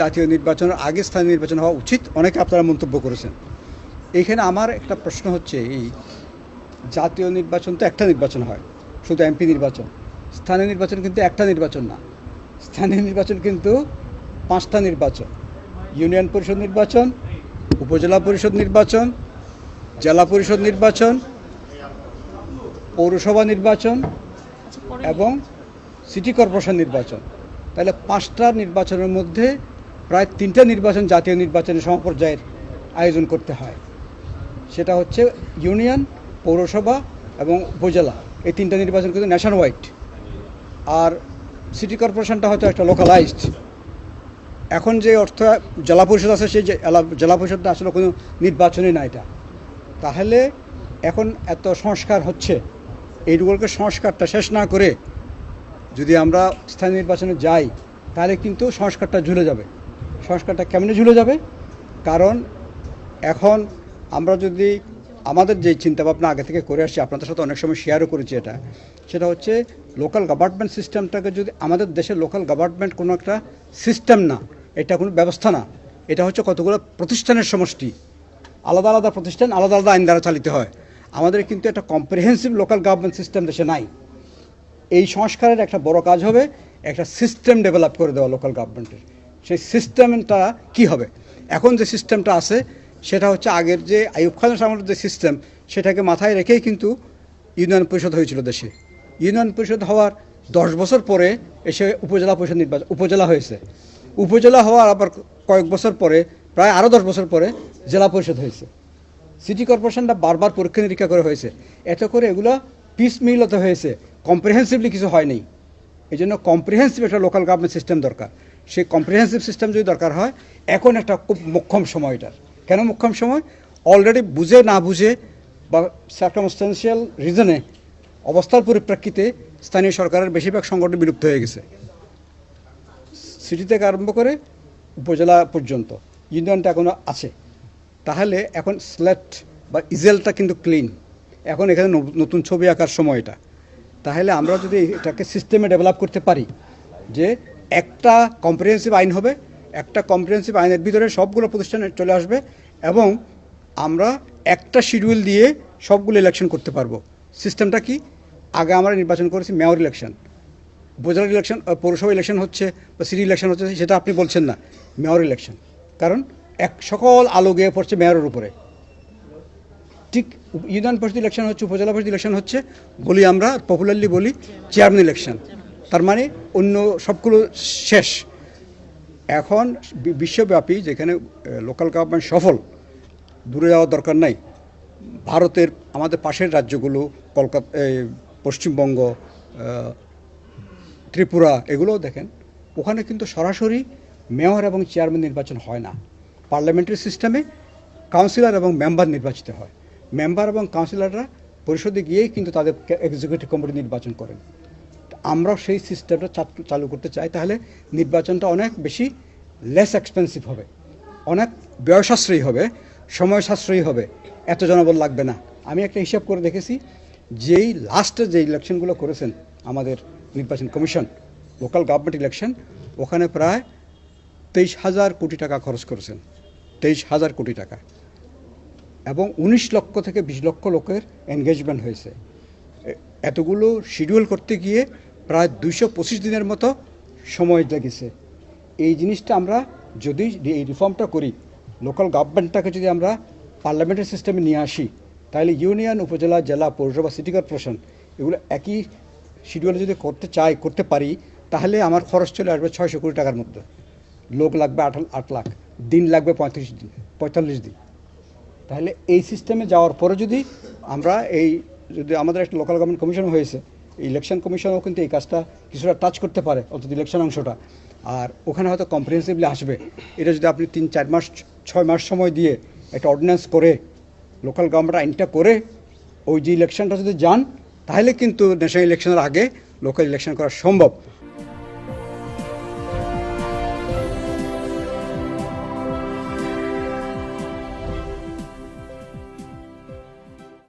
জাতীয় নির্বাচনের আগে স্থানীয় নির্বাচন হওয়া উচিত, অনেকে আপনারা মন্তব্য করেছেন। এইখানে আমার একটা প্রশ্ন হচ্ছে এই, জাতীয় নির্বাচন তো একটা নির্বাচন হয়, শুধু এমপি নির্বাচন। স্থানীয় নির্বাচন কিন্তু একটা নির্বাচন না। স্থানীয় নির্বাচন কিন্তু পাঁচটা নির্বাচন। ইউনিয়ন পরিষদ নির্বাচন, উপজেলা পরিষদ নির্বাচন, জেলা পরিষদ নির্বাচন, পৌরসভা নির্বাচন এবং সিটি কর্পোরেশন নির্বাচন। তাহলে পাঁচটা নির্বাচনের মধ্যে প্রায় তিনটা নির্বাচন, জাতীয় নির্বাচনের সমপর্যায়ের আয়োজন করতে হয়। সেটা হচ্ছে ইউনিয়ন, পৌরসভা এবং উপজেলা। এই তিনটা নির্বাচন কিন্তু ন্যাশন ওয়াইড আর সিটি কর্পোরেশনটা হয়তো একটা লোকালাইজড এখন যে অর্থ জেলা পরিষদ আছে, সেই জেলা পরিষদটা আসলে কোনো নির্বাচনই না এটা। তাহলে এখন এত সংস্কার হচ্ছে এইগুলোকে সংস্কারটা শেষ না করে যদি আমরা স্থানীয় নির্বাচনে যাই, তাহলে কিন্তু সংস্কারটা ঝুলে যাবে। সংস্কারটা কেমনে ঝুলে যাবে? কারণ এখন আমরা যদি আমাদের যে চিন্তাভাবনা আগে থেকে করে আসছি, আপনাদের সাথে অনেক সময় শেয়ারও করেছি এটা, সেটা হচ্ছে লোকাল গভর্নমেন্ট সিস্টেমটাকে যদি আমাদের দেশের লোকাল গভর্নমেন্ট কোনো একটা সিস্টেম না, এটা কোনো ব্যবস্থা না, এটা হচ্ছে কতগুলো প্রতিষ্ঠানের সমষ্টি। আলাদা আলাদা প্রতিষ্ঠান, আলাদা আলাদা আইন দ্বারা চালিত হয়। আমাদের কিন্তু একটা কম্প্রিহেন্সিভ লোকাল গভর্নমেন্ট সিস্টেম দেশে নাই। এই সংস্কারের একটা বড় কাজ হবে একটা সিস্টেম ডেভেলপ করে দেওয়া লোকাল গভর্নমেন্টের সেই সিস্টেমটা কি হবে? এখন যে সিস্টেমটা আছে, সেটা হচ্ছে আগের যে আইয়ুব খানের সামনের যে সিস্টেম সেটাকে মাথায় রেখেই কিন্তু ইউনিয়ন পরিষদ হয়েছিল দেশে। ইউনিয়ন পরিষদ হওয়ার দশ বছর পরে এসে উপজেলা পরিষদ নির্বাচন, উপজেলা হয়েছে। উপজেলা হওয়ার আবার কয়েক বছর পরে, প্রায় আরও দশ বছর পরে জেলা পরিষদ হয়েছে। সিটি কর্পোরেশনটা বারবার পরীক্ষা নিরীক্ষা করে হয়েছে। এত করে এগুলো পিস মিলতে হয়েছে। কম্প্রিহেন্সিভলি কিছু হয়নি এই জন্য কম্প্রিহেন্সিভ একটা লোকাল গভর্নমেন্ট সিস্টেম দরকার। সেই কম্প্রিহেন্সিভ সিস্টেম যদি দরকার হয়, এখন একটা খুব মোক্ষম সময় এটার। কেন মোক্ষম সময়? অলরেডি বুঝে না বুঝে বা সার্কামস্টেন্সিয়াল রিজনে অবস্থার পরিপ্রেক্ষিতে স্থানীয় সরকারের বেশিরভাগ সংগঠন বিলুপ্ত হয়ে গেছে। সিটি থেকে আরম্ভ করে উপজেলা পর্যন্ত ইউনিয়নটা এখনও আছে। তাহলে এখন স্লেট বা ইজেলটা কিন্তু ক্লিন এখন এখানে নতুন ছবি আঁকার সময় এটা। তাহলে আমরা যদি এটাকে সিস্টেমে ডেভেলপ করতে পারি, যে একটা কম্প্রিহেন্সিভ আইন হবে, একটা কম্প্রিহেন্সিভ আইনের ভিতরে সবগুলো প্রতিষ্ঠানে চলে আসবে এবং আমরা একটা শিডিউল দিয়ে সবগুলো ইলেকশন করতে পারব। সিস্টেমটা কি? আগে আমরা নির্বাচন করেছি মেয়র ইলেকশন উপজেলা ইলেকশন পৌরসভা ইলেকশন হচ্ছে বা সিটি ইলেকশন হচ্ছে, সেটা আপনি বলছেন না মেয়র ইলেকশন কারণ এক সকল আলো গিয়ে পড়ছে মেয়রের উপরে। ঠিক ইউনিয়ন পরিষদ ইলেকশন হচ্ছে, উপজেলা পরিষদ ইলেকশন হচ্ছে, বলি আমরা পপুলারলি বলি চেয়ারম্যান ইলেকশন তার মানে অন্য সবগুলো শেষ। এখন বিশ্বব্যাপী যেখানে লোকাল গভর্নমেন্ট সফল, দূরে যাওয়ার দরকার নাই। ভারতের আমাদের পাশের রাজ্যগুলো, কলকাতা পশ্চিমবঙ্গ ত্রিপুরা, এগুলোও দেখেন, ওখানে কিন্তু সরাসরি মেয়র এবং চেয়ারম্যান নির্বাচন হয় না। পার্লামেন্টারি সিস্টেমে কাউন্সিলর এবং মেম্বার নির্বাচিত হয়। মেম্বার এবং কাউন্সিলররা পরিষদে গিয়েই কিন্তু তাদের এক্সিকিউটিভ কমিটি নির্বাচন করেন। আমরাও সেই সিস্টেমটা চালু- করতে চাই, তাহলে নির্বাচনটা অনেক বেশি লেস এক্সপেন্সিভ হবে, অনেক ব্যয় সাশ্রয়ী হবে সময় সাশ্রয়ী হবে, এত জনবল লাগবে না। আমি একটা হিসাব করে দেখেছি, যেই লাস্টে যে ইলেকশনগুলো করেছেন আমাদের নির্বাচন কমিশন লোকাল গভর্নমেন্ট ইলেকশন ওখানে প্রায় তেইশ হাজার কোটি টাকা খরচ করেছেন, তেইশ হাজার কোটি টাকা। এবং উনিশ লক্ষ থেকে বিশ লক্ষ লোকের এনগেজমেন্ট হয়েছে। এতগুলো শিডিউল করতে গিয়ে প্রায় দুইশো পঁচিশ দিনের মতো সময় লেগেছে। এই জিনিসটা আমরা যদি এই রিফর্মটা করি লোকাল গভর্নমেন্টটাকে যদি আমরা পার্লামেন্টের সিস্টেমে নিয়ে আসি, তাহলে ইউনিয়ন উপজেলা, জেলা, পৌরসভা সিটি কর্পোরেশন এগুলো একই শিডিউলে যদি করতে চাই, করতে পারি, তাহলে আমার খরচ চলে আসবে ছয়শো কোটি টাকার মধ্যে। লোক লাগবে আট আট লাখ, দিন লাগবে পঁয়ত্রিশ দিন, পঁয়তাল্লিশ দিন। তাহলে এই সিস্টেমে যাওয়ার পরে যদি আমরা এই, যদি আমাদের একটা লোকাল গভর্নমেন্ট কমিশন হয়েছে ইলেকশন কমিশনও কিন্তু এই কাজটা কিছুটা টাচ করতে পারে অন্তত ইলেকশন অংশটা। আর ওখানে হয়তো কম্প্রিহেন্সিভলি আসবে। এটা যদি আপনি তিন, চার মাস, ছয় মাস সময় দিয়ে একটা অর্ডিন্যান্স করে লোকাল গভর্নমেন্ট আইনটা করে, ওই যে ইলেকশনটা যদি যান, তাহলে কিন্তু ন্যাশনাল ইলেকশনের আগে লোকাল ইলেকশন করা সম্ভব।